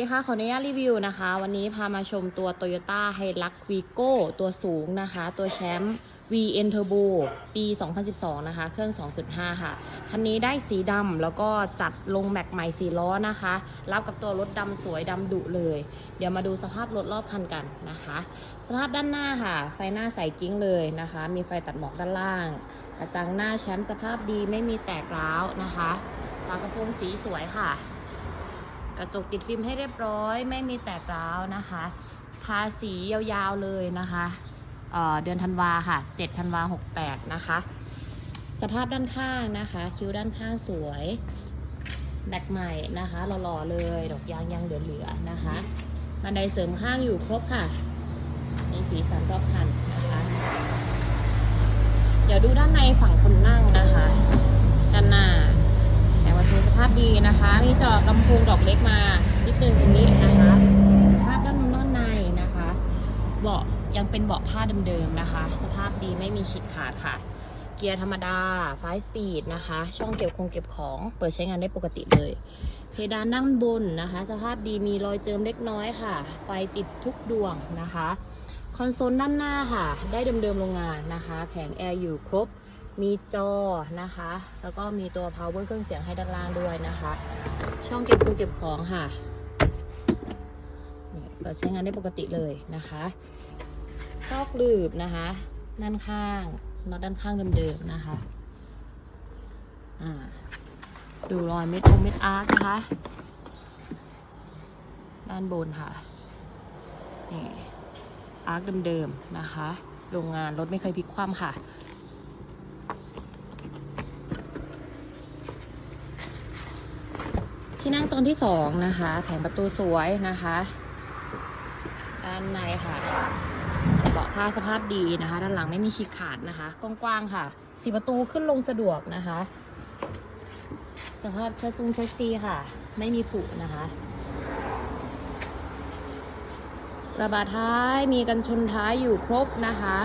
สวัสดีค่ะขออนุญาตรีวิวนะคะ วันนี้พามาชมตัว Toyota Hilux Vigo ตัวสูงนะคะ ตัวแชมป์ VN Turbo ปี 2012 นะคะ เครื่อง 2.5 ค่ะ คันนี้ได้สีดำแล้วก็จัดลงแม็กใหม่สีล้อนะคะ รับกับตัวรถดำสวยดำดุเลย เดี๋ยวมาดูสภาพรถรอบคันกันนะคะ สภาพด้านหน้าค่ะ ไฟหน้าใสกิ้งเลยนะคะ มีไฟตัดหมอกด้านล่าง กระจังหน้าแชมป์สภาพดีไม่มีแตกร้าวนะคะฝากระโปรงสีสวยค่ะ กระจกติดฟิล์มให้เรียบร้อย ไม่มีแตกร้าวนะคะทาสียาวๆเลยนะคะเเดือนธันวาค่ะ7ธันวา68 นะคะ สภาพด้านข้างนะคะ คิ้วด้านข้างสวยแบกใหม่นะคะหล่อๆเลย ดอกยางยังเหลือๆนะคะบันไดเสริมข้างอยู่ครบค่ะมีสีสันรอบคันนะคะ เดี๋ยวดูด้านในฝั่งคนนั่งนะคะ ด้านหน้า แต่ว่าดูสภาพดีนะคะ มีจอลำโพ งดอกเล็กมา นิดนึงตรงนี้นะคะสภาพด้านด้านในนะคะ เบาะยังเป็นเบาะผ้าเดิมๆนะคะ สภาพดีไม่มีฉีกขาดค่ะ เกียร์ธรรมดาไฟสปีดนะคะ ช่องเก็บคงเก็บของ เปิดใช้งานได้ปกติเลย เพดานด้านบนนะคะ สภาพดีมีรอยเจิมเล็กน้อยค่ะ ไฟติดทุกดวงนะคะ คอนโซลด้านหน้าค่ะ ได้เดิมๆโรงงานนะคะ แผงแอร์อยู่ครบ มีจอนะคะ แล้วก็มีตัว power เครื่องเสียงให้ด้านล่างด้วยนะคะ ช่องเก็บของเก็บของค่ะเปิดใช้งานได้ปกติเลยนะคะซอกลืบนะคะด้านข้างน็อตด้านข้างเดิมๆนะคะดูรอยเม็ดโอเม็ดอาร์คนะคะ ด้านบนค่ะนี่อาร์คเดิมๆนะคะ โรงงานรถไม่เคยพลิกคว่ำค่ะ ที่นั่งตอนที่สองนะคะแผงประตูสวยนะคะ ด้านในค่ะเบาะผ้าสภาพดีนะคะ ด้านหลังไม่มีฉีกขาดนะคะ กว้างๆค่ะสีประตูขึ้นลงสะดวกนะคะ สภาพเชดซุงเชดซีค่ะ ไม่มีผุนะคะระบาดท้ายมีกันชนท้ายอยู่ครบนะคะ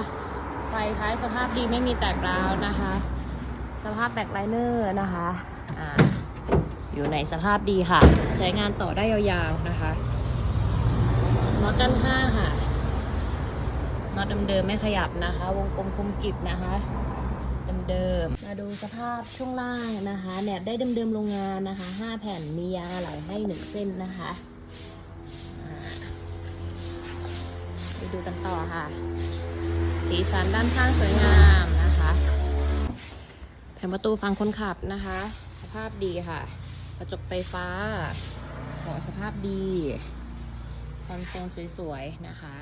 ไฟท้ายสภาพดีไม่มีแตกร้าวนะคะ สภาพแบ็คไลเนอร์นะคะอ่า อยู่ในสภาพดีค่ะ ใช้งานต่อได้ยาวๆนะคะน็อตด้านข้าค่ะน็อตเดิมๆไม่ขยับนะคะ วงกลมคมกิบนะคะเดิมๆมาดูสภาพช่วงล่างนะคะแหนบได้เดิมๆโรงงานนะคะ5แผ่นมียางไหลให้หนึ่งเส้นนะคะไปดูกันต่อค่ะ สีสันด้านข้างสวยงามนะคะ แผงประตูฝั่งคนขับนะคะ สภาพดีค่ะ กระจกไฟฟ้าขอสภาพดีคอนโซลสวยๆ นะคะ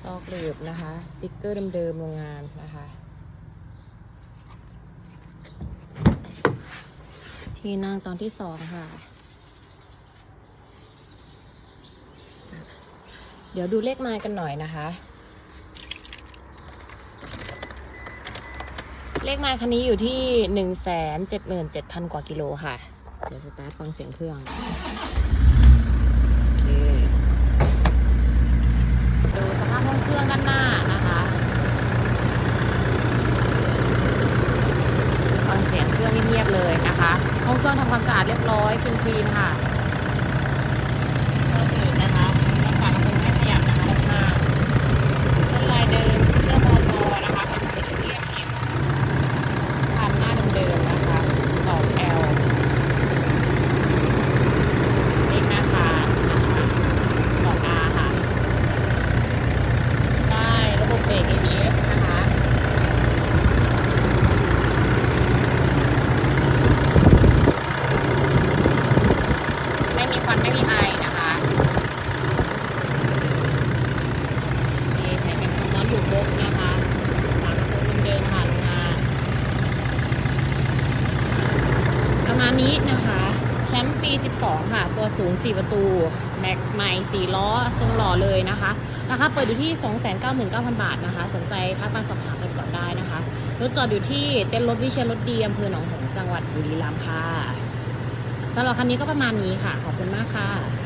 ซอกหลืบนะคะ สติกเกอร์เดิมๆ โรงงานนะคะ ที่นั่งตอนที่สองค่ะ เดี๋ยวดูเลขไมล์กันหน่อยนะคะ เลขไมล์คันนี้อยู่ที่หนึ่งแสนเจ็ดหมื่นเจ็ดพันกว่ากิโลค่ะ เดี๋ยวสตาร์ทฟังเสียงเครื่องดูสภาพห้องเครื่องด้านหน้านะคะฟังเสียงเครื่องเงียบๆเลยนะคะ ห้องเครื่องทำความสะอาดเรียบร้อยคลีนๆค่ะ ก็คือนะคะรักษาระบบไม่ขยับนะคะด้านข้างเส้นลายเดิมเสื้อมอมอนะคะเป็นสีเรียบเรียบทำหน้าเดิมๆนะคะดอกแอลเลขหน้าคานนะคะดอกอาค่ะ ได้ระบบเบรก ABS นะคะ ไม่มีควันไม่มีไอนะคะมีแผงกันความร้อนอยู่ครบนะคะฝากระโปรงเดิมๆค่ะโรงงานประมาณนี้นะคะ แชมป์ปี 12 ค่ะ ตัวสูง 4 ประตู แม็กใหม่4ล้อทรงหล่อเลยนะคะ ราคาเปิดอยู่ที่ 299,000 บาทนะคะ สนใจทักมาสอบถามกันก่อนได้นะคะ รถจอดอยู่ที่เต็นท์รถวิเชียรรถดีอำเภอหนองหงส์จังหวัดบุรีรัมย์ค่ะสำหรับคันนี้ก็ประมาณนี้ค่ะ ขอบคุณมากค่ะ